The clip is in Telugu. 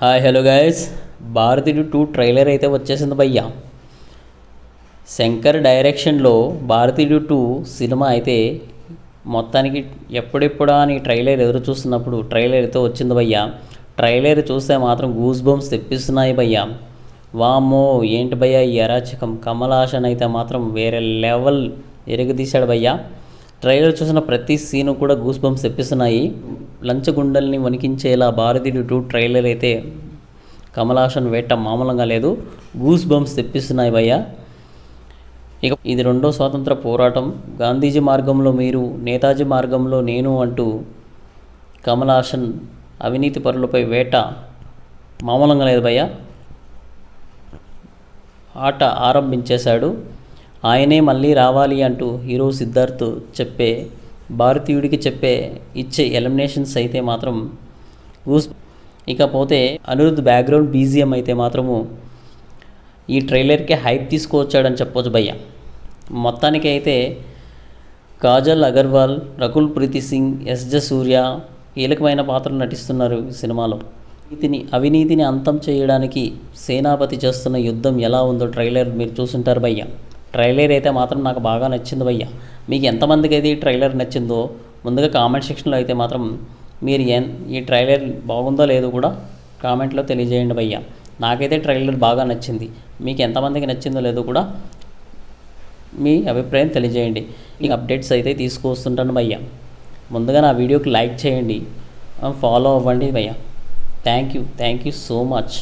Hi hello guys Bharateeyudu two trailer అయితే వచ్చేసింది భయ్యా. శంకర్ డైరెక్షన్లో భారతీయుడు టూ సినిమా అయితే మొత్తానికి ఎప్పుడెప్పుడా అని ట్రైలర్ ఎదురు చూస్తున్నప్పుడు ట్రైలర్ అయితే వచ్చింది భయ్యా. ట్రైలర్ చూస్తే మాత్రం గూస్ బొమ్స్ తెప్పిస్తున్నాయి భయ్యా. వామ్మో ఏంటి భయ్యా ఈ అరాచకం? కమలాషన్ అయితే మాత్రం వేరే లెవెల్ ఎరగదీశాడు భయ్యా. ట్రైలర్ చూసిన ప్రతి సీను కూడా గూస్ బంప్స్ తెప్పిస్తున్నాయి. లంచగుండల్ని వణికించేలా భారతీయుడు టూ ట్రైలర్ అయితే కమలాసన్ వేట మామూలంగా లేదు. గూస్ బంప్స్ తెప్పిస్తున్నాయి భయ్యా. ఇక ఇది రెండో స్వాతంత్ర పోరాటం. గాంధీజీ మార్గంలో మీరు నేతాజీ మార్గంలో నేను అంటూ కమలాసన్ అవినీతి పరులపై వేట మామూలంగా లేదు భయ్య. ఆట ఆరంభించేశాడు. ఆయనే మళ్ళీ రావాలి అంటూ హీరో సిద్ధార్థ్ చెప్పే భారతీయుడికి చెప్పే ఇచ్చే ఎలిమినేషన్స్ అయితే మాత్రం గూస్ ఇకపోతే అనిరుద్ధ్ బ్యాక్గ్రౌండ్ బీజిఎం అయితే మాత్రము ఈ ట్రైలర్కే హైప్ తీసుకువచ్చాడని చెప్పొచ్చు భయ్య. మొత్తానికి అయితే కాజల్ అగర్వాల్ రకుల్ ప్రీతి సింగ్ ఎస్ జ సూర్య కీలకమైన పాత్రలు నటిస్తున్నారు ఈ సినిమాలో. నీతిని అవినీతిని అంతం చేయడానికి సేనాపతి చేస్తున్న యుద్ధం ఎలా ఉందో ట్రైలర్ మీరు చూసుంటారు భయ్య. ట్రైలర్ అయితే మాత్రం నాకు బాగా నచ్చింది భయ్య. మీకు ఎంతమందికి అయితే ఈ ట్రైలర్ నచ్చిందో ముందుగా కామెంట్ సెక్షన్లో అయితే మాత్రం మీరు ఏం ఈ ట్రైలర్ బాగుందో లేదో కూడా కామెంట్లో తెలియజేయండి భయ్యా. నాకైతే ట్రైలర్ బాగా నచ్చింది. మీకు ఎంతమందికి నచ్చిందో లేదో కూడా మీ అభిప్రాయం తెలియజేయండి. ఈ అప్డేట్స్ అయితే తీసుకొస్తుంటాను భయ్య. ముందుగా నా వీడియోకి లైక్ చేయండి. ఫాలో అవ్వండి భయ్య. Thank you. Thank you so much.